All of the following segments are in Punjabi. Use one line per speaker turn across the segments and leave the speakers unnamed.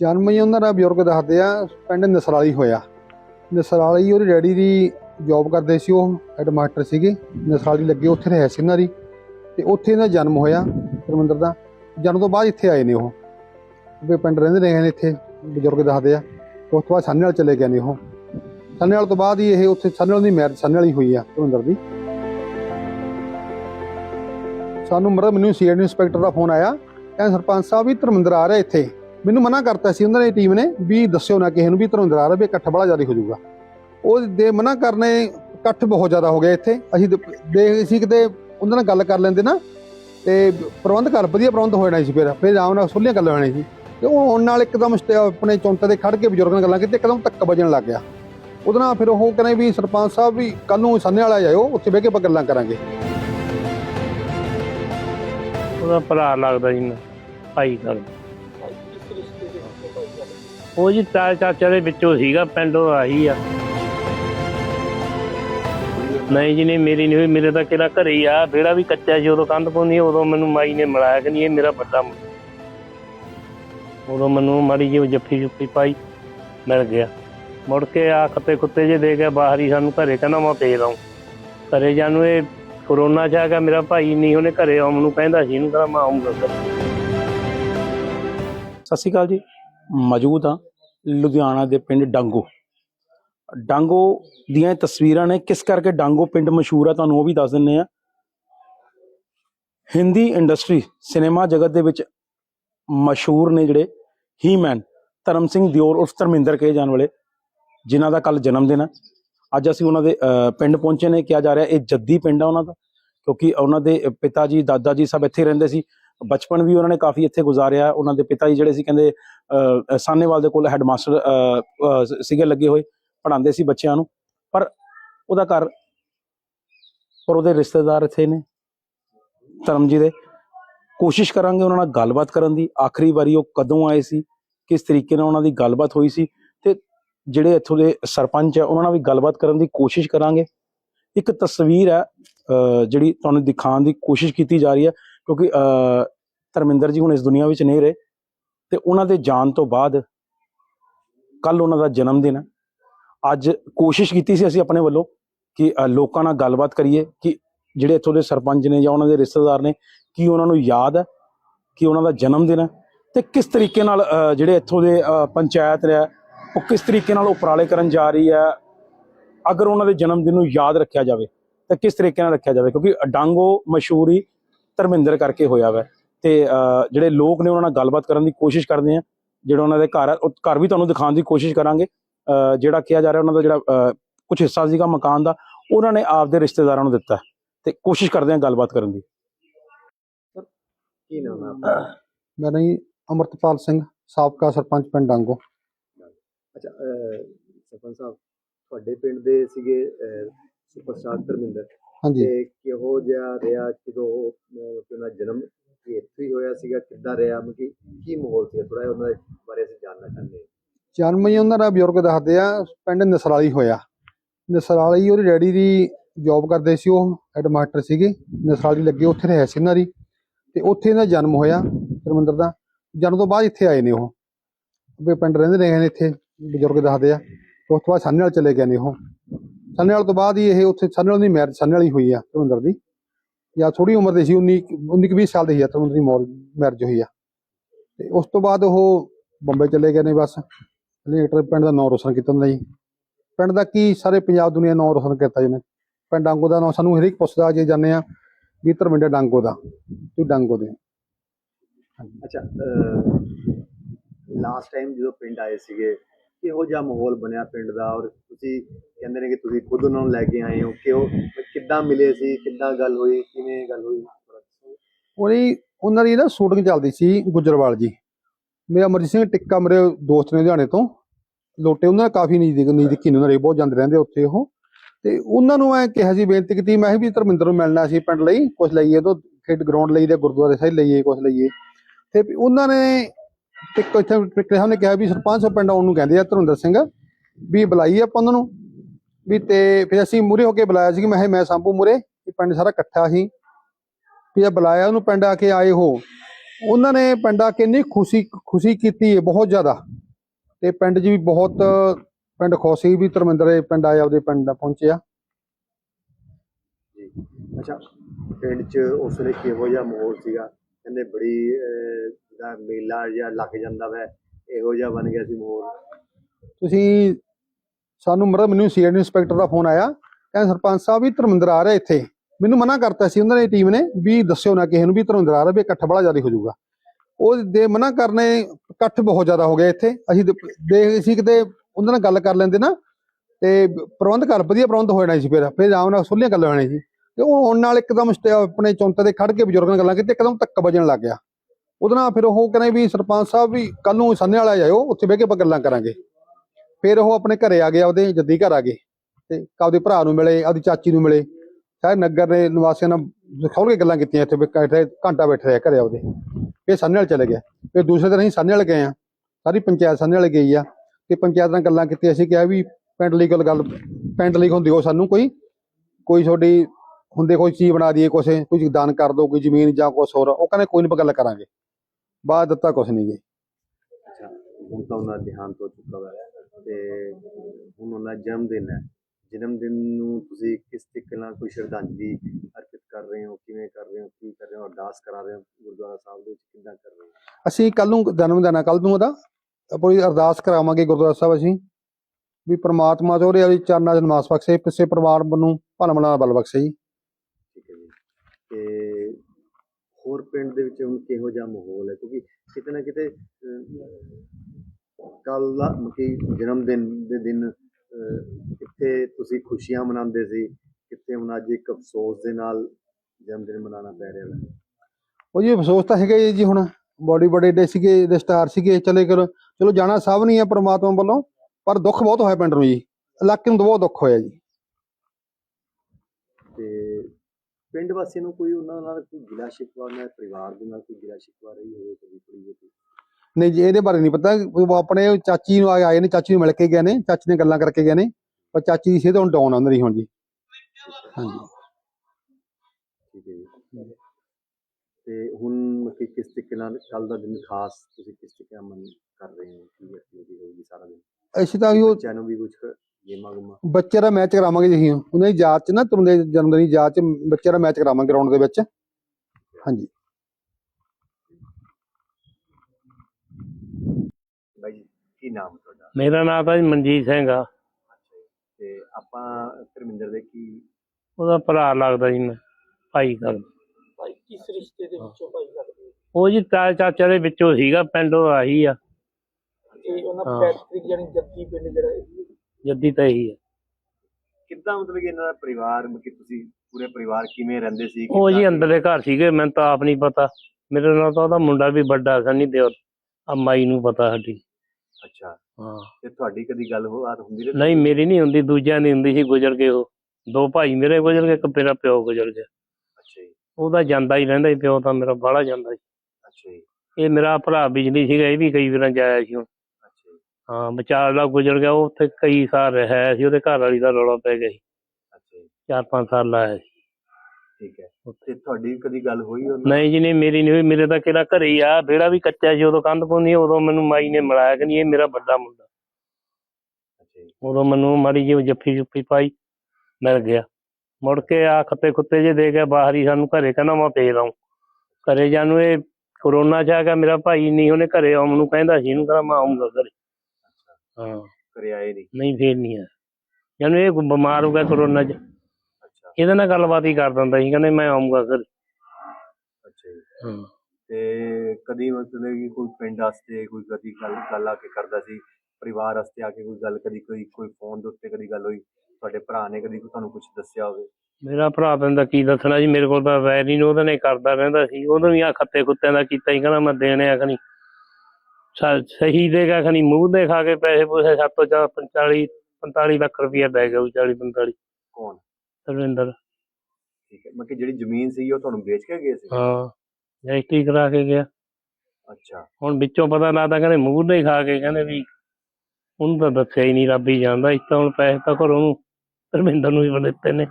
ਜਨਮ ਹੀ ਉਹਨਾਂ ਦਾ ਬਜ਼ੁਰਗ ਦੱਸਦੇ ਆ, ਪਿੰਡ ਨਸਰਾਲੀ ਹੋਇਆ। ਨਸਰਾਲੀ ਉਹਦੇ ਡੈਡੀ ਦੀ ਜੌਬ ਕਰਦੇ ਸੀ, ਉਹ ਹੈਡਮਾਸਟਰ ਸੀਗੇ। ਨਸਰਾਲੀ ਲੱਗੇ, ਉੱਥੇ ਰਹੇ ਸੀ ਉਹਨਾਂ ਦੀ। ਤੇ ਉੱਥੇ ਇਹਨਾਂ ਦਾ ਜਨਮ ਹੋਇਆ ਪਰਮਿੰਦਰ ਦਾ। ਜਨਮ ਤੋਂ ਬਾਅਦ ਇੱਥੇ ਆਏ ਨੇ ਉਹ। ਵੀ ਪਿੰਡ ਰਹਿੰਦੇ ਰਹੇ ਨੇ ਇੱਥੇ, ਬਜ਼ੁਰਗ ਦੱਸਦੇ ਆ। ਉਸ ਤੋਂ ਬਾਅਦ ਸਾਨੇ ਵਾਲ ਚਲੇ ਗਏ ਨੇ ਉਹ। ਸਾਨੇ ਵਾਲ ਤੋਂ ਬਾਅਦ ਹੀ ਇਹ ਉੱਥੇ ਸਾਨੇ ਵਾਲ ਦੀ ਮੈਰਿਜ ਸਾਨੇ ਵਾਲੀ ਹੋਈ ਆ ਪਰਮਿੰਦਰ ਦੀ। ਸਾਨੂੰ ਮਰ ਮੈਨੂੰ ਸੀਨੀਅਰ ਇੰਸਪੈਕਟਰ ਦਾ ਫੋਨ ਆਇਆ। ਕਹਿੰਦਾ ਸਰਪੰਚ ਸਾਹਿਬ ਵੀ ਧਰਮਿੰਦਰ ਆ ਰਿਹਾ ਇੱਥੇ। ਮੈਨੂੰ ਮਨਾ ਕਰਤਾ ਸੀ ਉਹਨਾਂ ਦੀ ਟੀਮ ਨੇ ਵੀ ਦੱਸਿਓ ਨਾ ਕਿਸੇ ਨੂੰ ਵੀ ਧਰਮਿੰਦਰ ਆ ਵੀ ਇਕੱਠ ਬੜਾ ਜ਼ਿਆਦਾ ਹੋ ਜਾਊਗਾ। ਉਹ ਦੇ ਮਨਾ ਕਰਨੇ ਇਕੱਠ ਬਹੁਤ ਜ਼ਿਆਦਾ ਹੋ ਗਿਆ ਇੱਥੇ। ਅਸੀਂ ਦੇਖ ਸੀ ਕਿਤੇ ਉਹਨਾਂ ਨਾਲ ਗੱਲ ਕਰ ਲੈਂਦੇ ਨਾ, ਤੇ ਪ੍ਰਬੰਧ ਕਰ ਵਧੀਆ ਪ੍ਰਬੰਧ ਹੋ ਜਾਣਾ ਸੀ ਫਿਰ। ਫਿਰ ਆਰਾਮ ਨਾਲ ਸੁੱਲੀਆਂ ਗੱਲਾਂ ਹੋਣੀ ਸੀ। ਤੇ ਉਹ ਹੁਣ ਨਾਲ ਇੱਕਦਮ ਆਪਣੇ ਚੌਂਤੇ ਤੇ ਖੜ ਕੇ ਬਜ਼ੁਰਗ ਨਾਲ ਗੱਲਾਂ ਕੀਤੀ ਇੱਕਦਮ ਧੱਕ ਵੱਜਣ ਲੱਗ ਗਿਆ। ਉਹਦੇ ਨਾਲ ਫਿਰ ਉਹ ਕਹਿੰਦੇ ਵੀ ਸਰਪੰਚ ਸਾਹਿਬ ਵੀ ਕੱਲ ਨੂੰ ਸੰਨੇ ਵਾਲਾ ਜਾਇਓ, ਉੱਥੇ ਬਹਿ ਕੇ ਆਪਾਂ ਗੱਲਾਂ ਕਰਾਂਗੇ।
ਉਹਦਾ ਭਰਾ ਲੱਗਦਾ ਜੀ ਭਾਈ ਲੱਗਦਾ। ਉਹ ਜੀ ਤਾਏ ਚਾਚਾ ਦੇ ਵਿੱਚੋਂ ਸੀਗਾ, ਪਿੰਡੋਂ ਆਹੀ ਆ। ਨਹੀਂ ਜੀ, ਨਹੀਂ, ਮੇਰੀ ਨਹੀਂ ਹੋਈ, ਮੇਰੇ ਤਾਂ ਕਿਹੜਾ ਘਰੇ ਹੀ ਆ। ਵਿਹੜਾ ਵੀ ਕੱਚਾ ਸੀ, ਉਦੋਂ ਕੰਧ ਪਾਉਂਦੀ ਉਦੋਂ ਮੈਨੂੰ ਮਾਈ ਨੇ ਮਿਲਾਇਆ ਕਿ ਨਹੀਂ, ਇਹ ਮੇਰਾ ਵੱਡਾ ਮੁੰਡਾ। ਉਦੋਂ ਮੈਨੂੰ ਮਾੜੀ ਜਿਹੀ ਜੱਫੀ ਜੁੱਫੀ ਪਾਈ, ਮਿਲ ਗਿਆ। ਮੁੜ ਕੇ ਆ ਖੱਤੇ ਕੁੱਤੇ ਜੇ ਦੇ ਗਿਆ, ਬਾਹਰ ਹੀ ਸਾਨੂੰ ਘਰੇ ਕਹਿੰਦਾ ਮੈਂ ਭੇਜ ਦਊਂ ਘਰੇ ਜਾਨੂੰ ਇਹ ਕਰੋਨਾ ਚ ਆ ਗਿਆ, ਮੇਰਾ ਭਾਈ ਨਹੀਂ ਉਹਨੇ ਘਰੇ ਆਉਣ ਨੂੰ ਕਹਿੰਦਾ ਸੀ, ਇਹਨੂੰ ਕਹਿੰਦਾ ਮੈਂ ਆਉਂਗਾ
ਸਤਿ ਸ਼੍ਰੀ ਅਕਾਲ ਜੀ। ਮੌਜੂਦ ਹਾਂ ਲੁਧਿਆਣਾ ਦੇ ਪਿੰਡ ਡਾਂਗੋ। ਡਾਂਗੋ ਦੀਆਂ ਇਹ ਤਸਵੀਰਾਂ ਨੇ ਕਿਸ ਕਰਕੇ ਡਾਂਗੋ ਪਿੰਡ ਮਸ਼ਹੂਰ ਆ ਤੁਹਾਨੂੰ ਉਹ ਵੀ ਦੱਸ ਦਿੰਨੇ ਆ ਹਿੰਦੀ ਇੰਡਸਟਰੀ ਸਿਨੇਮਾ ਜਗਤ ਦੇ ਵਿੱਚ ਮਸ਼ਹੂਰ ਨੇ ਜਿਹੜੇ ਹੀਮੈਨ ਧਰਮ ਸਿੰਘ ਦਿਓਰ ਉਰਫ ਧਰਮਿੰਦਰ ਕਹੇ ਜਾਣ ਵਾਲੇ ਜਿਨ੍ਹਾਂ ਦਾ ਕੱਲ ਜਨਮ ਦਿਨ ਹੈ ਅੱਜ ਅਸੀਂ ਉਹਨਾਂ ਦੇ ਅਹ, ਪਿੰਡ ਪਹੁੰਚੇ ਨੇ ਕਿਹਾ ਜਾ ਰਿਹਾ ਇਹ ਜੱਦੀ ਪਿੰਡ ਆ ਉਹਨਾਂ ਦਾ ਕਿਉਂਕਿ ਉਹਨਾਂ ਦੇ ਪਿਤਾ ਜੀ ਦਾਦਾ ਜੀ ਸਭ ਇੱਥੇ ਰਹਿੰਦੇ ਸੀ। ਬਚਪਨ ਵੀ ਉਹਨਾਂ ਨੇ ਕਾਫੀ ਇੱਥੇ ਗੁਜ਼ਾਰਿਆ। ਉਹਨਾਂ ਦੇ ਪਿਤਾ ਜੀ ਜਿਹੜੇ ਸੀ ਕਹਿੰਦੇ ਅਹ, ਸਾਹਨੇਵਾਲ ਦੇ ਕੋਲ ਹੈਡਮਾਸਟਰ ਸੀਗੇ ਲੱਗੇ ਹੋਏ ਪੜ੍ਹਾਉਂਦੇ ਸੀ ਬੱਚਿਆਂ ਨੂੰ। ਪਰ ਉਹਦਾ ਘਰ ਪਰ ਉਹਦੇ ਰਿਸ਼ਤੇਦਾਰ ਇੱਥੇ ਨੇ ਧਰਮ ਜੀ ਦੇ। ਕੋਸ਼ਿਸ਼ ਕਰਾਂਗੇ ਉਹਨਾਂ ਨਾਲ ਗੱਲਬਾਤ ਕਰਨ ਦੀ। ਆਖਰੀ ਵਾਰੀ ਉਹ ਕਦੋਂ ਆਏ ਸੀ ਕਿਸ ਤਰੀਕੇ ਨਾਲ ਉਹਨਾਂ ਦੀ ਗੱਲਬਾਤ ਹੋਈ ਸੀ ਤੇ ਜਿਹੜੇ ਇੱਥੋਂ ਦੇ ਸਰਪੰਚ ਆ ਉਹਨਾਂ ਨਾਲ ਵੀ ਗੱਲਬਾਤ ਕਰਨ ਦੀ ਕੋਸ਼ਿਸ਼ ਕਰਾਂਗੇ। ਇੱਕ ਤਸਵੀਰ ਹੈ ਜਿਹੜੀ ਤੁਹਾਨੂੰ ਦਿਖਾਉਣ ਦੀ ਕੋਸ਼ਿਸ਼ ਕੀਤੀ ਜਾ ਰਹੀ ਹੈ ਕਿਉਂਕਿ ਧਰਮਿੰਦਰ ਜੀ ਹੁਣ ਇਸ ਦੁਨੀਆ ਵਿੱਚ ਨਹੀਂ ਰਹੇ ਤੇ ਉਹਨਾਂ ਦੇ ਜਾਣ ਤੋਂ ਬਾਅਦ ਕੱਲ ਉਹਨਾਂ ਦਾ ਜਨਮ ਦਿਨ ਹੈ। ਅੱਜ ਕੋਸ਼ਿਸ਼ ਕੀਤੀ ਸੀ ਅਸੀਂ ਆਪਣੇ ਵੱਲੋਂ ਕਿ ਲੋਕਾਂ ਨਾਲ ਗੱਲਬਾਤ ਕਰੀਏ ਕਿ ਜਿਹੜੇ ਇੱਥੋਂ ਦੇ ਸਰਪੰਚ ਨੇ ਜਾਂ ਉਹਨਾਂ ਦੇ ਰਿਸ਼ਤੇਦਾਰ ਨੇ ਕੀ ਉਹਨਾਂ ਨੂੰ ਯਾਦ ਹੈ, ਕਿ ਉਹਨਾਂ ਦਾ ਜਨਮ ਦਿਨ ਹੈ ਤੇ ਕਿਸ ਤਰੀਕੇ ਨਾਲ ਜਿਹੜੇ ਇੱਥੋਂ ਦੇ ਪੰਚਾਇਤ ਨੇ ਉਹ ਕਿਸ ਤਰੀਕੇ ਨਾਲ ਉਪਰਾਲੇ ਕਰਨ ਜਾ ਰਹੀ ਹੈ, ਅਗਰ ਉਹਨਾਂ ਦੇ ਜਨਮ ਦਿਨ ਨੂੰ ਯਾਦ ਰੱਖਿਆ ਜਾਵੇ ਤਾਂ ਕਿਸ ਤਰੀਕੇ ਨਾਲ ਰੱਖਿਆ ਜਾਵੇ ਕਿਉਂਕਿ ਡਾਂਗੋ ਮਸ਼ਹੂਰੀ ਧਰਮਿੰਦਰ ਕਰਕੇ ਹੋਇਆ ਵਾ। ਤੇ ਜਿਹੜੇ ਲੋਕ ਨੇ ਉਹਨਾਂ ਨਾਲ ਗੱਲਬਾਤ ਕਰਨ ਦੀ ਕੋਸ਼ਿਸ਼ ਕਰਦੇ ਆ ਜਿਹੜਾ ਉਹਨਾਂ ਦੇ ਘਰ ਉਹ ਘਰ ਵੀ ਤੁਹਾਨੂੰ ਦਿਖਾਉਣ ਦੀ ਕੋਸ਼ਿਸ਼ ਕਰਾਂਗੇ। ਜਿਹੜਾ ਕਿਹਾ ਜਾ ਰਿਹਾ ਉਹਨਾਂ ਦਾ ਜਿਹੜਾ ਕੁਝ ਹਿੱਸਾ ਸੀਗਾ ਮਕਾਨ ਦਾ ਉਹਨਾਂ ਨੇ ਆਪਦੇ ਰਿਸ਼ਤੇਦਾਰਾਂ ਨੂੰ ਦਿੱਤਾ ਤੇ ਕੋਸ਼ਿਸ਼ ਕਰਦੇ ਆ ਗੱਲਬਾਤ ਕਰਨ ਦੀ।
ਕੀ ਨਾਮ ਹੈ ਆਪਣਾ?
ਮੇਰਾ ਜੀ ਅਮਰਤਪਾਲ ਸਿੰਘ ਸਾਬਕਾ ਸਰਪੰਚ ਪਿੰਡ ਡਾਂਗੋ।
ਅੱਛਾ ਸਰਪੰਚ ਸਾਹਿਬ ਤੁਹਾਡੇ ਪਿੰਡ ਦੇ ਸੀਗੇ ਸੁਪਰਸਟਾਰ ਧਰਮਿੰਦਰ।
ਹਾਂਜੀ।
ਤੇ ਕਿਹੋ ਜਿਹਾ ਰਿਹਾ ਜਦੋਂ ਅਹ, ਕਿ ਉਹਨਾਂ ਜਨਮ ਕੀ ਹੋਇਆ ਸੀਗਾ ਕਿੱਦਾਂ ਰਿਹਾ, ਮਤਲਬ ਕਿ ਕੀ ਮਾਹੌਲ ਸੀ ਥੋੜਾ ਉਹਨਾਂ ਦੇ ਬਾਰੇ ਅਸੀਂ ਜਾਣਨਾ ਚਾਹੁੰਦੇ
ਜਨਮ ਹੀ ਉਹਨਾਂ ਦਾ ਬਜ਼ੁਰਗ ਦੱਸਦੇ ਆ, ਪਿੰਡ ਨਸਰਾਲੀ ਹੋਇਆ। ਨਸਰਾਲੀ ਉਹਦੇ ਡੈਡੀ ਦੀ ਜੌਬ ਕਰਦੇ ਸੀ, ਉਹ ਹੈਡਮਾਸਟਰ ਸੀਗੇ। ਨਸਰਾਲੀ ਲੱਗੇ ਉੱਥੇ ਰਹੇ ਸੀ ਉਹਨਾਂ ਦੀ। ਤੇ ਉੱਥੇ ਇਹਨਾਂ ਦਾ ਜਨਮ ਹੋਇਆ ਪਰਮਿੰਦਰ ਦਾ। ਜਨਮ ਤੋਂ ਬਾਅਦ ਇੱਥੇ ਆਏ ਨੇ ਉਹ। ਵੀ ਪਿੰਡ ਰਹਿੰਦੇ ਰਹੇ ਨੇ ਇੱਥੇ, ਬਜ਼ੁਰਗ ਦੱਸਦੇ ਆ। ਤੇ ਉਸ ਤੋਂ ਬਾਅਦ ਸਾਨੇ ਵਾਲ ਚਲੇ ਗਏ ਨੇ ਉਹ। ਸਾਨੇ ਵਾਲ ਤੋਂ ਬਾਅਦ ਹੀ ਇਹ ਉੱਥੇ ਸਾਨੇ ਵਾਲ ਦੀ ਮੈਰਿਜ ਸਾਨੇ ਵਾਲੀ ਹੋਈ ਆ ਪਰਮਿੰਦਰ ਦੀ। ਜਾਂ ਥੋੜੀ ਉਮਰ ਦੇ ਸੀ 19 19 20 ਸਾਲ ਦੀ ਸੀ ਪਰਮਿੰਦਰ ਦੀ ਮੈਰਿਜ ਹੋਈ ਆ। ਤੇ ਉਸ ਤੋਂ ਬਾਅਦ ਉਹ ਬੰਬੇ ਚਲੇ ਗਏ ਨੇ ਬਸ। ਲੀਟਰ ਪਿੰਡ ਦਾ ਨਾਂ ਰੋਸ਼ਨ ਕੀਤਾ ਹੁੰਦਾ ਜੀ। ਪਿੰਡ ਦਾ ਕੀ ਸਾਰੇ ਪੰਜਾਬ ਦੁਨੀਆ ਨਾਂ ਰੋਸ਼ਨ ਕੀਤਾ ਜੀ ਨੇ ਪਿੰਡ ਡਾਂਗੋ ਦਾ ਨਾਂ ਸਾਨੂੰ ਹਰੇਕ ਪੁੱਛਦਾ, ਜੇ ਜਾਂਦੇ ਆ, ਵੀ ਧਰਮਿੰਦਰ ਡਾਂਗੋ ਦਾ ਤੂੰ ਡਾਂਗੋ ਦੇ।
ਅੱਛਾ ਲਾਸਟ ਟਾਈਮ ਜਦੋਂ ਪਿੰਡ ਆਏ ਸੀਗੇ ਕਿਹੋ ਜਿਹਾ ਮਾਹੌਲ ਬਣਿਆ ਪਿੰਡ ਦਾ? ਔਰ ਤੁਸੀਂ ਕਹਿੰਦੇ ਨੇ ਕਿ ਤੁਸੀਂ ਖੁਦ ਉਹਨਾਂ ਨੂੰ ਲੈ ਕੇ ਆਏ ਹੋ। ਕਿ ਕਿੱਦਾਂ ਮਿਲੇ ਸੀ? ਕਿੱਦਾਂ ਗੱਲ ਹੋਈ? ਕਿਵੇਂ ਗੱਲ ਹੋਈ?
ਉਹਦੀ ਉਹਨਾਂ ਦੀ ਨਾ ਸ਼ੂਟਿੰਗ ਚੱਲਦੀ ਸੀ ਗੁਜਰਵਾਲ ਜੀ। ਮੇਰਾ ਅਮਰਜੀਤ ਸਿੰਘ ਟਿੱਕਾ ਮੇਰੇ ਦੋਸਤ ਨੇ ਲੁਧਿਆਣੇ ਤੋਂ। ਲੋਟੇ ਉਹਨਾਂ ਦਾ ਕਾਫੀ ਨਜ਼ਦੀਕ ਨਜ਼ਦੀਕੀ ਨੇ ਉਹਨਾਂ ਦੇ, ਬਹੁਤ ਜਾਂਦੇ ਰਹਿੰਦੇ ਉੱਥੇ ਉਹ। ਤੇ ਉਹਨਾਂ ਨੂੰ ਮੈਂ ਕਿਹਾ ਸੀ, ਬੇਨਤੀ ਕੀਤੀ, ਮੈਂ ਵੀ ਧਰਮਿੰਦਰ ਨੂੰ ਮਿਲਣਾ ਸੀ ਪਿੰਡ ਲਈ ਕੁਝ ਲਈਏ ਤੋਂ ਖੇਡ ਗਰਾਊਂਡ ਲਈ ਤੇ ਗੁਰਦੁਆਰੇ ਸਾਹਿਬ ਲਈਏ ਕੁਝ ਲਈਏ। ਤੇ ਉਹਨਾਂ ਨੇ ਟਿੱਕ ਇੱਥੇ ਟਿੱਕੇ ਨੇ ਕਿਹਾ ਵੀ ਸਰਪੰਚ ਸਾਹਿਬ ਪਿੰਡ ਆਉਣ ਨੂੰ ਕਹਿੰਦੇ ਆ ਧਰਮਿੰਦਰ ਸਿੰਘ, ਵੀ ਬੁਲਾਈਏ ਆਪਾਂ ਉਹਨਾਂ ਨੂੰ, ਵੀ ਤੇ ਫਿਰ ਅਸੀਂ ਮੂਰੇ ਹੋ ਕੇ ਬੁਲਾਇਆ ਸੀ ਕਿ ਮੈਂ ਮੈਂ ਸੰਭੂ ਮੂਰੇ ਪਿੰਡ ਸਾਰਾ ਇਕੱਠਾ ਸੀ। ਵੀ ਜਦ ਬੁਲਾਇਆ ਉਹਨੂੰ, ਪਿੰਡ ਆ ਕੇ ਆਏ ਹੋ। ਉਹਨਾਂ ਨੇ ਪਿੰਡ ਆ ਕੇ ਇੰਨੀ ਖੁਸ਼ੀ ਖੁਸ਼ੀ ਕੀਤੀ ਹੈ ਬਹੁਤ ਜ਼ਿਆਦਾ। ਤੇ ਪਿੰਡ 'ਚ ਵੀ ਬਹੁਤ, ਪਿੰਡ ਖੁਸ਼ ਸੀ ਵੀ ਧਰਮਿੰਦਰ ਪਿੰਡ ਆਇਆ ਉਹਦੇ ਪਿੰਡ ਪਹੁੰਚਿਆ।
ਅੱਛਾ, ਪਿੰਡ 'ਚ ਉਸ ਵੇਲੇ ਕਿਹੋ ਜਿਹਾ ਮਾਹੌਲ ਸੀਗਾ? ਕਹਿੰਦੇ ਬੜੀ ਅਹ, ਮੇਲਾ ਜਿਹਾ ਲੱਗ ਜਾਂਦਾ ਵੈ ਇਹੋ ਜਿਹਾ ਬਣ ਗਿਆ ਸੀ ਮਾਹੌਲ।
ਤੁਸੀਂ ਸਾਨੂੰ ਮਤਲਬ ਮੈਨੂੰ ਸੀਨੀਅਰ ਇੰਸਪੈਕਟਰ ਦਾ ਫੋਨ ਆਇਆ ਕਹਿੰਦਾ ਸਰਪੰਚ ਸਾਹਿਬ ਵੀ ਧਰਮਿੰਦਰ ਆ ਰਿਹਾ ਇੱਥੇ। ਮੈਨੂੰ ਮਨਾ ਕਰਤਾ ਸੀ ਉਹਨਾਂ ਦੀ ਟੀਮ ਨੇ ਵੀ ਦੱਸਿਓ ਨਾ ਕਿਸੇ ਨੂੰ ਵੀ ਧਰਮਿੰਦਰ ਆ ਰਿਹਾ ਵੀ ਇਕੱਠ ਬੜਾ ਜ਼ਿਆਦਾ ਹੋ ਜਾਊਗਾ। ਉਹ ਦੇ ਮਨਾ ਕਰਨੇ ਇਕੱਠ ਬਹੁਤ ਜ਼ਿਆਦਾ ਹੋ ਗਿਆ ਇੱਥੇ। ਅਸੀਂ ਦੇ- ਦੇਖ ਸੀ ਕਿਤੇ ਉਹਨਾਂ ਨਾਲ ਗੱਲ ਕਰ ਲੈਂਦੇ ਨਾ ਤੇ ਪ੍ਰਬੰਧ ਕਰ ਵਧੀਆ ਪ੍ਰਬੰਧ ਹੋ ਜਾਣਾ ਸੀ ਫਿਰ। ਫਿਰ ਆਰਾਮ ਨਾਲ ਸੁੱਲੀਆਂ ਗੱਲਾਂ ਹੋਣੀਆਂ ਸੀ। ਤੇ ਉਹ ਹੁਣ ਨਾਲ ਇੱਕਦਮ ਸਟੇ- ਆਪਣੇ ਚੌਂਤੇ ਤੇ ਖੜ ਕੇ ਬਜ਼ੁਰਗ ਨਾਲ ਗੱਲਾਂ ਕੀਤੀ ਇੱਕਦਮ ਧੱਕਾ ਵੱਜਣ ਲੱਗ ਗਿਆ। ਉਹਦੇ ਨਾਲ ਫਿਰ ਉਹ ਕਹਿੰਦੇ ਵੀ ਸਰਪੰਚ ਸਾਹਿਬ ਵੀ ਕੱਲ ਨੂੰ ਸੰਨੇ ਵਾਲਾ ਜਾਇਓ, ਉੱਥੇ ਬਹਿ ਕੇ ਆਪਾਂ ਗੱਲਾਂ ਕਰਾਂਗੇ। ਫਿਰ ਉਹ ਆਪਣੇ ਘਰੇ ਆ ਗਿਆ ਉਹਦੇ ਜੱਦੀ ਘਰ ਆ ਗਏ ਤੇ ਆਪਦੇ ਭਰਾ ਨੂੰ ਮਿਲੇ, ਆਪਦੀ ਚਾਚੀ ਨੂੰ ਮਿਲੇ। ਸਾਰੇ ਨਗਰ ਦੇ ਨਿਵਾਸੀਆਂ ਨਾਲ ਖੌਲ ਕੇ ਗੱਲਾਂ ਕੀਤੀਆਂ ਇੱਥੇ ਬੈਠੇ ਘੰਟਾ ਬੈਠੇ ਰਿਹਾ ਘਰੇ ਆਪਦੇ। ਫਿਰ ਸੰਨੇ ਵਾਲ ਚਲੇ ਗਿਆ ਫਿਰ ਦੂਸਰੇ ਦਿਨ ਅਸੀਂ ਸੰਨੇ ਵਾਲ ਗਏ ਆ। ਸਾਰੀ ਪੰਚਾਇਤ ਸੰਨੇ ਵਾਲ ਗਈ ਆ ਤੇ ਪੰਚਾਇਤ ਨਾਲ ਗੱਲਾਂ ਕੀਤੀਆਂ। ਅਸੀਂ ਕਿਹਾ ਵੀ ਪਿੰਡ ਲੀਗਲ ਗੱਲ, ਪਿੰਡ ਲੀਗ ਹੁੰਦੀ ਹੋ ਸਾਨੂੰ ਕੋਈ ਕੋਈ ਤੁਹਾਡੀ ਹੁੰਦੇ ਕੋਈ ਚੀਜ਼ ਬਣਾ ਦਈਏ ਕੁਛ ਕੋਈ ਦਾਨ ਕਰ ਦਿਓ ਕੋਈ ਜ਼ਮੀਨ ਜਾਂ ਕੁਛ ਹੋਰ ਉਹ ਕਹਿੰਦੇ ਕੋਈ ਨਹੀਂ ਗੱਲ ਕਰਾਂਗੇ। ਬਾਅਦ ਦਿੱਤਾ ਕੁਛ ਨਹੀਂ ਗਏ
ਅੱਛਾ ਹੁਣ ਤਾਂ ਉਹਨਾਂ ਦਾ ਦੇਹਾਂਤ ਹੋ ਚੁੱਕਾ ਤੇ ਹੁਣ ਉਹਨਾਂ ਦਾ ਜਨਮ ਦਿਨ ਹੈ। ਜਨਮ ਦਿਨ ਨੂੰ ਤੁਸੀਂ ਕਿਸ ਤਰੀਕੇ ਨਾਲ ਕੋਈ ਸ਼ਰਧਾਂਜਲੀ ਅਰਪਿਤ ਕਰ ਰਹੇ ਹੋ ਕਿਵੇਂ ਕਰ ਰਹੇ ਹੋ ਕੀ ਕਰ ਰਹੇ ਹੋ ਅਰਦਾਸ ਕਰਾ ਰਹੇ ਹੋ ਗੁਰਦੁਆਰਾ ਸਾਹਿਬ ਦੇ ਵਿੱਚ ਕਿੱਦਾਂ ਕਰ ਰਹੇ ਹੋ?
ਅਸੀਂ ਕੱਲ ਨੂੰ ਜਨਮ ਦਿਨ ਕੱਲ ਨੂੰ ਉਹਦਾ ਆਪਣੀ ਅਰਦਾਸ ਕਰਾਵਾਂਗੇ ਗੁਰਦੁਆਰਾ ਸਾਹਿਬ ਅਸੀਂ। ਵੀ ਪ੍ਰਮਾਤਮਾ ਜੋ ਉਹਦੇ ਚਰਨਾਂ 'ਚ ਨਿਵਾਸ ਬਖਸ਼ੇ ਪਿੱਛੇ ਪਰਿਵਾਰ ਨੂੰ ਭਲਮਣਾ ਬਲ ਬਖਸ਼ੇ
ਜੀ। ਤੇ ਹੋਰ ਪਿੰਡ ਦੇ ਵਿੱਚ ਹੁਣ ਕਿਹੋ ਜਿਹਾ ਮਾਹੌਲ ਹੈ? ਕਿਉਂਕਿ ਕਿਤੇ ਨਾ ਕਿਤੇ ਕੱਲ ਦਾ ਕਿ ਜਨਮ ਦਿਨ ਦੇ ਦਿਨ ਕਿੱਥੇ ਤੁਸੀਂ ਖੁਸ਼ੀਆਂ ਮਨਾਉਂਦੇ ਸੀ ਕਿੱਥੇ ਹੁਣ ਅੱਜ ਇੱਕ ਅਫਸੋਸ ਦੇ ਨਾਲ ਜਨਮ ਦਿਨ ਮਨਾਉਣਾ ਪੈ ਰਿਹਾ ਹੈ?
ਉਹ ਜੀ ਅਫਸੋਸ ਤਾਂ ਹੈਗਾ ਜੀ ਹੁਣ। ਬੋਡੀ ਬੜੇ ਡੇ ਸੀਗੇ ਦੇ ਸਟਾਰ ਸੀਗੇ ਚਲੇ ਕਰ। ਚਲੋ ਜਾਣਾ ਸਭ ਨਹੀਂ ਹੈ ਪ੍ਰਮਾਤਮਾ ਵੱਲੋਂ ਪਰ ਦੁੱਖ ਬਹੁਤ ਹੋਇਆ ਪਿੰਡ ਨੂੰ ਜੀ। ਇਲਾਕੇ ਨੂੰ ਬਹੁਤ ਦੁੱਖ ਹੋਇਆ ਜੀ।
ਤੇ ਪਿੰਡ ਵਾਸੀਆਂ ਨੂੰ ਕੋਈ ਉਹਨਾਂ ਨਾਲ ਕੋਈ ਗਿਲਾ ਸ਼ਿਕਵਾ ਦੇ ਪਰਿਵਾਰ ਦੇ ਨਾਲ ਕੋਈ ਗਿਲਾ ਸ਼ਿਕਵਾ ਰਹੀ ਹੋਵੇ ਕਦੀ ਥੋੜੀ ਬਹੁਤੀ
ਨਹੀਂ ਜੀ ਇਹਦੇ ਬਾਰੇ ਨਹੀਂ ਪਤਾ। ਉਹ ਆਪਣੇ ਚਾਚੀ ਨੂੰ ਆਏ ਨੇ ਚਾਚੀ ਨੂੰ ਮਿਲ ਕੇ ਗਏ ਨੇ ਚਾਚੀ ਨੇ ਗੱਲਾਂ ਕਰਕੇ ਗਏ ਨੇ। ਪਰ ਚਾਚੀ ਦੀ ਸਿਹਤ ਹੁਣ ਡਾਊਨ ਆ ਉਹਨਾਂ ਦੀ ਹੁਣ ਜੀ। ਹਾਂਜੀ।
ਠੀਕ ਹੈ ਜੀ। ਤੇ ਹੁਣ ਮਤਲਬ ਕਿਸ ਤਰੀਕੇ ਨਾਲ ਕੱਲ ਦਾ ਦਿਨ ਖਾਸ ਤੁਸੀਂ ਕਿਸ ਤਰੀਕੇ ਨਾਲ ਮਨ ਕਰ ਰਹੇ ਹੋ? ਕੀ ਐਕਟੀਵਿਟੀ ਹੋਊਗੀ ਸਾਰਾ ਦਿਨ?
ਅਸੀਂ ਤਾਂ ਵੀ ਉਹ
ਬੱਚਿਆਂ ਨੂੰ ਵੀ ਕੁਝ ਗੇਮਾਂ ਗੁਮਾ।
ਬੱਚੇ ਦਾ ਮੈਚ ਕਰਾਵਾਂਗੇ ਜੀ ਅਸੀਂ। ਉਹਨਾਂ ਦੀ ਯਾਦ ਚ ਨਾ ਤੁਮ ਦੇ ਜਨਮ ਦਿਨ ਦੀ ਯਾਦ ਚ ਬੱਚੇ ਦਾ ਮੈਚ ਕਰਾਵਾਂਗੇ ਗਰਾਊਂਡ ਦੇ ਵਿੱਚ। ਹਾਂਜੀ।
ਬਾਈ ਜੀ, ਕੀ ਨਾਮ ਹੈ ਤੁਹਾਡਾ?
ਮੇਰਾ ਨਾਮ ਤਾਂ ਜੀ ਮਨਜੀਤ ਸਿੰਘ ਆ।
ਅੱਛਾ ਜੀ ਤੇ ਆਪਾਂ ਧਰਮਿੰਦਰ ਦੇ ਕੀ
ਉਹਦਾ ਭਰਾ ਲੱਗਦਾ ਜੀ ਮੈਂ ਭਾਈ ਦਾ।
ਭਾਈ ਕਿਸ ਰਿਸ਼ਤੇ ਦੇ ਵਿੱਚੋਂ ਭਾਈ ਲੱਗਦੇ
ਉਹ ਜੀ ਚਾਚਾ ਦੇ ਵਿੱਚੋਂ ਸੀਗਾ ਪਿੰਡੋਂ ਆਹੀ ਆ।
ਤੇ ਉਹਨਾਂ
ਹਾਂ।
ਪੈਟ੍ਰਿਕ ਯਾਨੀ ਜੱਤੀ ਪਿੰਡ ਜਿਹੜਾ ਇਹ
ਜੱਦੀ ਤਾਂ ਇਹੀ ਆ
ਕਿੱਦਾਂ ਮਤਲਬ ਕਿ ਇਹਨਾਂ ਦਾ ਪਰਿਵਾਰ ਮਤਲਬ ਕਿ ਤੁਸੀਂ ਪੂਰੇ ਪਰਿਵਾਰ ਕਿਵੇਂ ਰਹਿੰਦੇ ਸੀ
ਉਹ ਜੀ
ਕਿੱਦਾਂ
ਅੰਦਰਲੇ ਘਰ ਸੀਗੇ ਮੈਨੂੰ ਤਾਂ ਆਪ ਨਹੀਂ ਪਤਾ। ਮੇਰੇ ਨਾਲ ਤਾਂ ਉਹਦਾ ਮੁੰਡਾ ਵੀ ਵੱਡਾ ਸੰਨੀ ਦਿਓਰ ਆ ਮਾਈ ਨੂੰ ਪਤਾ ਸਾਡੀ।
ਅੱਛਾ।
ਹਾਂ।
ਤੇ ਤੁਹਾਡੀ ਕਦੀ ਗੱਲ ਹੋ ਹੁੰਦੀ ਰਹੀ
ਨਹੀਂ ਮੇਰੀ ਨਹੀਂ ਹੁੰਦੀ ਦੂਜਿਆਂ ਦੀ ਹੁੰਦੀ ਸੀ ਗੁਜ਼ਰ ਗਏ ਉਹ। ਦੋ ਭਾਈ ਮੇਰੇ ਗੁਜ਼ਰ ਗਏ ਇੱਕ ਮੇਰਾ ਪਿਓ ਗੁਜ਼ਰ ਗਿਆ।
ਅੱਛਾ ਜੀ।
ਉਹਦਾ ਜਾਂਦਾ ਹੀ ਰਹਿੰਦਾ ਸੀ ਪਿਓ ਤਾਂ ਮੇਰਾ ਬਾਹਲਾ ਜਾਂਦਾ ਸੀ।
ਅੱਛਾ ਜੀ।
ਇਹ ਮੇਰਾ ਭਰਾ ਬਿਜਲੀ ਸੀਗਾ ਇਹ ਵੀ ਕਈ ਵਾਰਾਂ ਜਾਇਆ ਸੀ ਹੁਣ। ਹਾਂ ਵਿਚਾਰ ਦਾ ਗੁਜ਼ਰ ਗਿਆ ਉਹ ਉੱਥੇ ਕਈ ਸਾਲ ਰਿਹਾ ਸੀ ਉਹਦੇ ਘਰ ਵਾਲੀ ਦਾ ਰੌਲਾ ਪੈ ਗਿਆ ਸੀ।
ਅੱਛਾ ਜੀ।
ਚਾਰ ਪੰਜ ਸਾਲ ਲਾਇਆ ਸੀ।
ਠੀਕ ਹੈ। ਤੇ ਤੁਹਾਡੀ ਕਦੀ ਗੱਲ ਹੋਈ ਉਹਨਾਂ
ਨਹੀਂ ਜੀ ਨਹੀਂ ਮੇਰੀ ਨਹੀਂ ਹੋਈ। ਮੇਰੇ ਤਾਂ ਕਿਹੜਾ ਘਰੇ ਹੀ ਆ। ਵਿਹੜਾ ਵੀ ਕੱਚਾ ਸੀ ਉਦੋਂ ਕੰਧ ਪਾਉਂਦੀ ਉਦੋਂ ਮੈਨੂੰ ਮਾਈ ਨੇ ਮਿਲਾਇਆ ਕਿ ਨਹੀਂ ਇਹ ਮੇਰਾ ਵੱਡਾ ਮੁੰਡਾ।
ਅੱਛਾ ਜੀ।
ਉਦੋਂ ਮੈਨੂੰ ਮਾੜੀ ਜਿਹੀ ਜੱਫੀ ਜੁੱਫੀ ਪਾਈ ਮਿਲ ਗਿਆ। ਮੁੜ ਕੇ ਆ ਖੱਤੇ ਖੁੱਤੇ ਜੇ ਦੇ ਗਿਆ ਬਾਹਰ ਹੀ ਸਾਨੂੰ ਘਰੇ ਕਹਿੰਦਾ ਮੈਂ ਫੇਰ ਆਉਂ ਘਰੇ ਜਾਨੂੰ ਇਹ ਕਰੋਨਾ ਚ ਆ ਗਿਆ ਮੇਰਾ ਭਾਈ ਨਹੀਂ ਉਹਨੇ ਘਰੇ ਆਉਣ ਨੂੰ ਕਹਿੰਦਾ ਸੀ ਇਹਨੂੰ ਕਹਿੰਦਾ ਮੈਂ ਆਉਂਗਾ ਘਰੇ।
ਆਏ ਨਹੀਂ।
ਨਹੀਂ ਫੇਰ ਨਹੀਂ ਆ ਜਾਨੂੰ ਇਹ ਬਿਮਾਰ ਹੋ ਗਿਆ ਕਰੋਨਾ ਚ।
ਅੱਛਾ।
ਇਹਦੇ ਨਾਲ ਗੱਲਬਾਤ ਹੀ ਕਰ ਦਿੰਦਾ ਸੀ ਕਹਿੰਦੇ ਮੈਂ ਆਉਂਗਾ ਘਰੇ
ਅੱਛਾ ਜੀ।
ਹਾਂ।
ਤੇ ਕਦੀ ਮਤਲਬ ਕਿ ਕੋਈ ਪਿੰਡ ਵਾਸਤੇ ਕੋਈ ਕਦੀ ਗੱਲ ਗੱਲ ਆ ਕੇ ਕਰਦਾ ਸੀ? ਪਰਿਵਾਰ ਵਾਸਤੇ ਆ ਕੇ ਕੋਈ ਗੱਲ ਕਦੀ ਕੋਈ ਕੋਈ ਫੋਨ ਦੇ ਉੱਤੇ ਕਦੀ ਗੱਲ ਹੋਈ? ਤੁਹਾਡੇ ਭਰਾ ਨੇ ਕਦੀ ਤੁਹਾਨੂੰ ਕੁਝ ਦੱਸਿਆ ਹੋਵੇ?
ਮੇਰਾ ਭਰਾ ਤੈਨੂੰ ਕੀ ਦੱਸਣਾ ਜੀ? ਮੇਰੇ ਕੋਲ ਤਾਂ ਵੈਰ ਹੀ ਨਹੀਂ ਉਹਦੇ ਨੇ ਕਰਦਾ ਰਹਿੰਦਾ ਸੀ। ਉਹਨੂੰ ਵੀ ਆ ਖੱਤੇ ਕੁੱਤਿਆਂ ਦਾ ਕੀਤਾ ਹੀ ਕਹਿੰਦਾ ਮੈਂ ਦੇਣੇ ਆ ਖਣੀ ਸਹੀ ਦੇਗਾ ਖਣੀ ਮੂੰਹ ਦੇ ਖਾ ਕੇ ਪੈਸੇ ਪੂਸੇ ਸੱਤ ਤੋਂ ਚਾਰ 45 45 ਲੱਖ ਰੁਪਇਆ ਲੈ ਗਿਆ 40 45
ਕੌਣ?
ਸਰਵਿੰਦਰ
ਠੀਕ ਹੈ ਮਤਲਬ ਕਿ ਜਿਹੜੀ ਜ਼ਮੀਨ ਸੀ ਉਹ ਤੁਹਾਨੂੰ ਵੇਚ ਕੇ ਗਏ ਸੀ?
ਹਾਂ ਰਜਿਸਟਰੀ ਕਰਾ ਕੇ ਗਿਆ।
ਅੱਛਾ।
ਹੁਣ ਵਿੱਚੋਂ ਪਤਾ ਲੱਗਦਾ ਕਹਿੰਦੇ ਮੂੰਹ ਦੇ ਖਾ ਕੇ ਕਹਿੰਦੇ ਵੀ ਉਹਨੂੰ ਤਾਂ ਦੱਸਿਆ ਹੀ ਨਹੀਂ ਰੱਬ ਹੀ ਜਾਣਦਾ ਇਸ ਤਾਂ ਹੁਣ ਪੈਸੇ ਤਾਂ ਘਰੋਂ ਨੂੰ ਧਰਮਿੰਦਰ ਨੂੰ ਹੀ ਦਿੱਤੇ ਨੇ।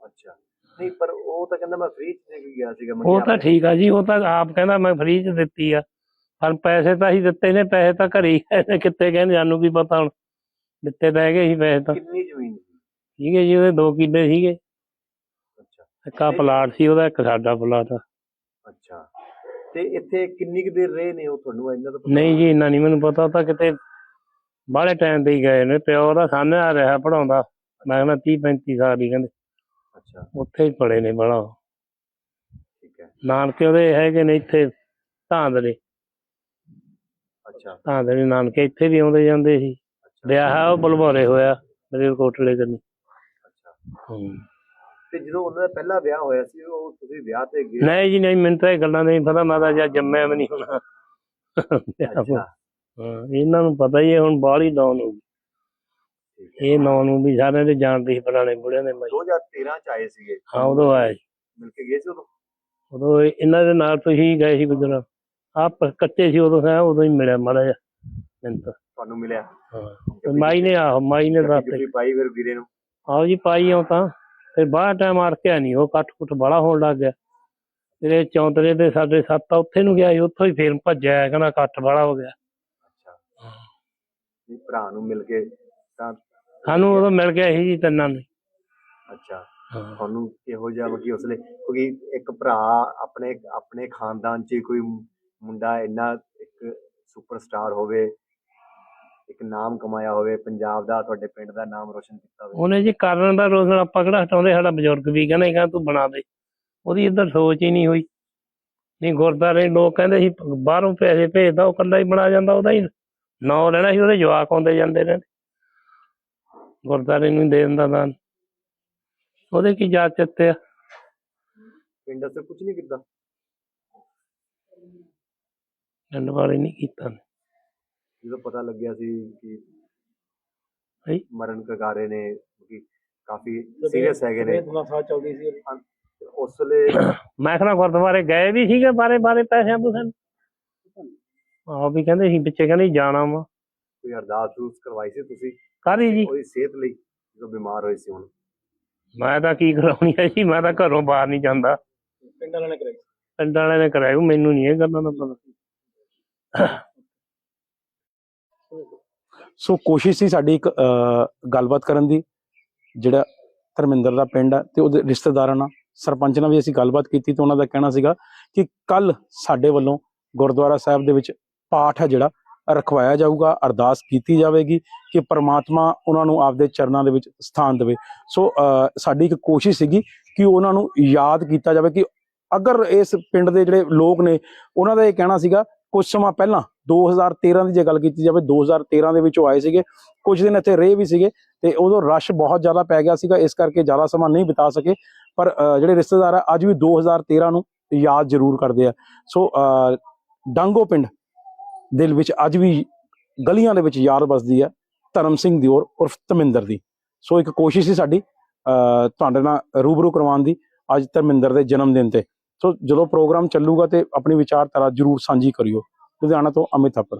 ਅੱਛਾ। ਨਹੀਂ ਪਰ ਉਹ ਤਾਂ ਕਹਿੰਦਾ ਮੈਂ ਫ੍ਰੀ ਚ ਦੇ ਗਿਆ ਸੀਗਾ
ਉਹ ਤਾਂ ਠੀਕ ਆ ਜੀ ਉਹ ਤਾਂ ਆਪ ਕਹਿੰਦਾ ਮੈਂ ਫ੍ਰੀ ਚ ਦਿੱਤੀ ਆ। ਪਰ ਪੈਸੇ ਤਾਂ ਅਸੀਂ ਦਿੱਤੇ ਨੇ ਪੈਸੇ ਤਾਂ ਘਰੇ ਹੀ ਹੈ ਨੇ, ਕਿੱਥੇ ਕਹਿੰਦੇ ਸਾਨੂੰ ਕੀ ਪਤਾ ਹੁਣ? ਦਿੱਤੇ ਤਾਂ ਹੈਗੇ ਸੀ ਪੈਸੇ ਤਾਂ।
ਕਿੰਨੀ ਜ਼ਮੀਨ ਸੀ?
ਸੀਗੇ ਜੀ ਉਹਦੇ 2 ਕਿੱਲੇ ਸੀਗੇ।
ਅੱਛਾ।
ਇੱਕ ਆ ਪਲਾਟ ਸੀ ਉਹਦਾ ਇੱਕ ਸਾਡਾ ਪਲਾਟ। ਆ
ਅੱਛਾ। ਤੇ ਇੱਥੇ ਕਿੰਨੀ ਕੁ ਦੇਰ ਰਹੇ ਨੇ ਉਹ ਤੁਹਾਨੂੰ? ਇੰਨਾ ਤਾਂ ਪਤਾ
ਨਹੀਂ ਜੀ ਇੰਨਾ ਨਹੀਂ ਮੈਨੂੰ ਪਤਾ ਤਾਂ ਕਿਤੇ ਬਾਹਲੇ ਟਾਈਮ ਤੇ ਹੀ ਗਏ ਨੇ। ਪਿਓ ਦਾ ਸਾਹਮਣੇ ਆ ਰਿਹਾ ਪੜਾਉਂਦਾ ਮੈਂ ਕਹਿੰਦਾ 30 35 ਸਾਲ ਹੀ ਕਹਿੰਦੇ।
ਅੱਛਾ।
ਉੱਥੇ ਹੀ ਪੜੇ ਨੇ ਬੜਾ
ਠੀਕ ਹੈ।
ਨਾਨਕੇ ਉਹਦੇ ਹੈਗੇ ਨੇ ਇੱਥੇ ਧਾਂਦਰੇ।
ਅੱਛਾ।
ਧਾਂਦਰੇ ਨਾਨਕੇ ਇੱਥੇ ਵੀ ਆਉਂਦੇ ਜਾਂਦੇ ਸੀ। ਵਿਆਹ ਹੈ ਉਹ ਬਲਵਾਰੇ ਹੋਇਆ ਮੇਰੇ ਕੋਟਲੇ
ਅੱਛਾ।
ਹੂੰ।
ਤੇ ਜਦੋਂ ਉਹਨਾਂ ਦਾ ਪਹਿਲਾ ਵਿਆਹ ਹੋਇਆ ਸੀ ਉਹ ਤੁਸੀਂ ਵਿਆਹ ਤੇ ਗਏ?
ਨਹੀਂ ਜੀ ਨਹੀਂ ਮੈਨੂੰ ਤਾਂ ਇਹ ਗੱਲਾਂ ਨਹੀਂ ਪਤਾ ਮੈਂ ਤਾਂ ਜਾਂ ਜੰਮਿਆ ਵੀ ਨਹੀਂ ਹੋਣਾ।
ਅੱਛਾ।
ਹਾਂ, ਇਹਨਾਂ ਨੂੰ ਪਤਾ ਹੀ ਹੈ ਹੁਣ ਬਾਹਲੀ ਡਾਊਨ ਹੋ ਗਈ। ਇਹ ਨਾਂ ਨੂੰ ਵੀ ਸਾਰਿਆਂ ਦੇ ਜਾਣਦੇ ਸੀ ਪੁਰਾਣੇ ਬੁੜਿਆਂ ਦੇ ਮੈਂ
2013 ਚ ਆਏ ਸੀਗੇ।
ਹਾਂ ਉਦੋਂ ਸੀ।
ਮਿਲ ਕੇ ਗਏ ਸੀ ਉਦੋਂ?
ਉਦੋਂ ਇਹ- ਇਹਨਾਂ ਦੇ ਨਾਲ ਤੁਸੀਂ ਗਏ ਸੀ ਗੁਜਰਾ। ਆਪ ਕੱਚੇ ਸੀ ਉਦੋਂ ਹੈ ਉਦੋਂ ਹੀ ਮਿਲਿਆ ਮਾੜਾ ਜਿਹਾ ਮੈਨੂੰ ਤਾਂ।
ਤੁਹਾਨੂੰ ਮਿਲਿਆ?
ਹਾਂ। ਤੇ ਮਾਈ ਨੇ ਆਹੋ ਮਾਈ ਨੇ ਦੱਸ
ਜੱਫੀ ਪਾਈ ਫਿਰ ਵੀਰੇ ਨੂੰ?
ਆਓ ਜੀ ਪਾਈ ਆਉ ਤਾਂ। ਫਿਰ ਬਾਹਰ ਟਾਈਮ ਆਰਕਿਆ ਨਹੀਂ ਉਹ ਕੱਟ ਕੁੱਟ ਬੜਾ ਹੋਣ ਲੱਗ ਗਿਆ। ਤੇਰੇ ਚੌਂਤਰੇ ਦੇ ਸਾਡੇ ਸੱਤ ਆ ਉੱਥੇ ਨੂੰ ਗਿਆ ਸੀ ਉੱਥੋਂ ਹੀ ਫੇਰ ਭੱਜਿਆ ਕਹਿੰਦਾ ਕੱਟ ਬੜਾ ਹੋ ਗਿਆ।
ਅੱਛਾ। ਨਹੀਂ ਭਰਾ ਨੂੰ ਮਿਲ ਕੇ ਤਾਂ
ਸਾਨੂੰ ਉਦੋਂ ਮਿਲ ਗਿਆ ਸੀ ਜੀ ਤਿੰਨਾਂ ਨੂੰ।
ਅੱਛਾ।
ਹਾਂ।
ਤੁਹਾਨੂੰ ਕਿਹੋ ਜਿਹਾ ਕਿ ਉਸਲੇ ਕਿਉਂਕਿ ਇੱਕ ਭਰਾ ਆਪਣੇ ਆਪਣੇ ਖਾਨਦਾਨ 'ਚ ਹੀ ਕੋਈ ਮੁੰਡਾ ਇੰਨਾ ਇੱਕ ਸੁਪਰਸਟਾਰ ਹੋਵੇ ਇੱਕ ਨਾਮ ਕਮਾਇਆ ਹੋਵੇ ਪੰਜਾਬ ਦਾ ਤੁਹਾਡੇ ਪਿੰਡ ਦਾ ਨਾਮ ਰੋਸ਼ਨ ਕੀਤਾ ਹੋਵੇ।
ਉਹਨੇ ਜੀ ਕਰਨ ਦਾ ਰੋਜ਼ਨ ਆਪਾਂ ਕਿਹੜਾ ਹਟਾਉਂਦੇ ਸਾਡਾ ਬਜ਼ੁਰਗ ਵੀ ਕਹਿੰਦਾ ਕਹਿੰਦਾ ਤੂੰ ਬਣਾ ਦੇ। ਉਹਦੀ ਇੱਧਰ ਸੋਚ ਹੀ ਨਹੀਂ ਹੋਈ। ਨਹੀਂ ਗੁਰਦਾਰੇ ਲੋਕ ਕਹਿੰਦੇ ਸੀ ਬਾਹਰੋਂ ਪੈਸੇ ਭੇਜਦਾ ਉਹ ਕੱਲਾ ਹੀ ਬਣਾ ਜਾਂਦਾ ਉਹਦਾ ਹੀ ਨਾਂ ਲੈਣਾ ਸੀ ਉਹਦੇ ਜਵਾਕ ਆਉਂਦੇ ਜਾਂਦੇ ਨੇ ਗੁਰਦਾਰੇ ਨੂੰ ਦੇ ਦਿੰਦਾ ਦਾਨ। ਉਹਦੇ ਕੀ ਜਾਤ ਚੱਤੇ ਆ?
ਪਿੰਡ ਅਸਰ ਕੁਝ ਨਹੀਂ ਕੀਤਾ।
ਪਿੰਡ ਵਾਲੇ ਨਹੀਂ ਕੀਤਾ
ਜਦੋਂ ਪਤਾ ਲੱਗਿਆ ਸੀ ਕਿ
ਹੈਂ?
ਮਰਨ ਕਗਾਰੇ ਨੇ ਕਿ ਕਾਫੀ ਸੀਰੀਅਸ ਹੈਗੇ ਨੇ।
ਸਾਹ ਚੱਲਦੀ ਸੀ।
ਉਸ ਵੇਲੇ
ਮੈਂ ਖਣਾ ਗੁਰਦੁਆਰੇ ਗਏ ਵੀ ਸੀਗੇ ਬਾਰੇ ਬਾਰੇ ਪੈਸਿਆਂ ਪੂਸਿਆਂ। ਆਹ ਵੀ ਕਹਿੰਦੇ ਸੀ ਪਿੱਛੇ ਕਹਿੰਦੇ ਜਾਣਾ ਵਾ।
ਕੋਈ ਅਰਦਾਸ ਉਸ ਕਰਵਾਈ ਸੀ ਤੁਸੀਂ?
ਕਾਹਦੀ ਜੀ।
ਉਹਦੀ ਸਿਹਤ ਲਈ ਜਦੋਂ ਬਿਮਾਰ ਹੋਏ ਸੀ ਹੁਣ?
ਮੈਂ ਤਾਂ ਕੀ ਕਰਾਉਣੀ ਹੈ ਜੀ ਮੈਂ ਤਾਂ ਘਰੋਂ ਬਾਹਰ ਨਹੀਂ ਜਾਂਦਾ।
ਪਿੰਡ ਵਾਲਿਆਂ ਨੇ ਕਰਾਈ
ਪਿੰਡ ਵਾਲਿਆਂ ਨੇ ਕਰਾਇਆ ਮੈਨੂੰ ਨਹੀਂ ਇਹ ਗੱਲਾਂ ਦਾ ਪਤਾ।
ਸੋ ਕੋਸ਼ਿਸ਼ ਸੀ ਸਾਡੀ ਇੱਕ ਗੱਲਬਾਤ ਕਰਨ ਦੀ, ਜਿਹੜਾ ਧਰਮਿੰਦਰ ਦਾ ਪਿੰਡ ਹੈ ਤੇ ਉਹਦੇ ਰਿਸ਼ਤੇਦਾਰਾਂ ਨਾਲ। ਸਰਪੰਚ ਨਾਲ ਵੀ ਅਸੀਂ ਗੱਲਬਾਤ ਕੀਤੀ ਤੇ ਉਹਨਾਂ ਦਾ ਕਹਿਣਾ ਸੀਗਾ ਕਿ ਕੱਲ ਸਾਡੇ ਵੱਲੋਂ ਗੁਰਦੁਆਰਾ ਸਾਹਿਬ ਦੇ ਵਿੱਚ ਪਾਠ ਹੈ ਜਿਹੜਾ, ਰਖਵਾਇਆ ਜਾਊਗਾ, ਅਰਦਾਸ ਕੀਤੀ ਜਾਵੇਗੀ ਕਿ ਪ੍ਰਮਾਤਮਾ ਉਹਨਾਂ ਨੂੰ ਆਪਦੇ ਚਰਨਾਂ ਦੇ ਵਿੱਚ ਸਥਾਨ ਦੇਵੇ। ਸੋ ਸਾਡੀ ਇੱਕ ਕੋਸ਼ਿਸ਼ ਸੀਗੀ ਕਿ ਉਹਨਾਂ ਨੂੰ ਯਾਦ ਕੀਤਾ ਜਾਵੇ ਕਿ ਅਗਰ ਇਸ ਪਿੰਡ ਦੇ ਜਿਹੜੇ ਲੋਕ ਨੇ, ਉਹਨਾਂ ਦਾ ਇਹ ਕਹਿਣਾ ਸੀਗਾ ਕੁਝ ਸਮਾਂ ਪਹਿਲਾਂ 2013 ਦੀ ਜੇ ਗੱਲ ਕੀਤੀ ਜਾਵੇ 2013 ਦੇ ਵਿੱਚ ਉਹ ਆਏ ਸੀਗੇ। ਕੁਝ ਦਿਨ ਇੱਥੇ ਰਹੇ ਵੀ ਸੀਗੇ ਤੇ ਉਦੋਂ ਰਸ਼ ਬਹੁਤ ਜ਼ਿਆਦਾ ਪੈ ਗਿਆ ਸੀਗਾ, ਇਸ ਕਰਕੇ ਜ਼ਿਆਦਾ ਸਮਾਂ ਨਹੀਂ ਬਿਤਾ ਸਕੇ। ਪਰ ਜਿਹੜੇ ਰਿਸ਼ਤੇਦਾਰ ਆ, ਅੱਜ ਵੀ 2013 ਨੂੰ ਯਾਦ ਜ਼ਰੂਰ ਕਰਦੇ ਆ। ਸੋ ਡਾਂਗੋ ਪਿੰਡ ਦਿਲ ਵਿੱਚ ਅੱਜ ਵੀ ਗਲੀਆਂ ਦੇ ਵਿੱਚ ਯਾਦ ਵਸਦੀ ਹੈ ਧਰਮ ਸਿੰਘ ਦਿਓਰ ਉਰਫ ਧਰਮਿੰਦਰ ਦੀ। ਸੋ ਇੱਕ ਕੋਸ਼ਿਸ਼ ਸੀ ਸਾਡੀ ਤੁਹਾਡੇ ਨਾਲ ਰੂਬਰੂ ਕਰਵਾਉਣ ਦੀ, ਅੱਜ ਧਰਮਿੰਦਰ ਦੇ ਜਨਮ ਦਿਨ ਤੇ। ਸੋ ਜਦੋਂ ਪ੍ਰੋਗਰਾਮ ਚੱਲੂਗਾ ਤੇ ਆਪਣੀ ਵਿਚਾਰਧਾਰਾ ਜਰੂਰ ਸਾਂਝੀ ਕਰਿਓ। ਲੁਧਿਆਣਾ ਤੋਂ ਅਮਿਤ ਥਾਪਰ।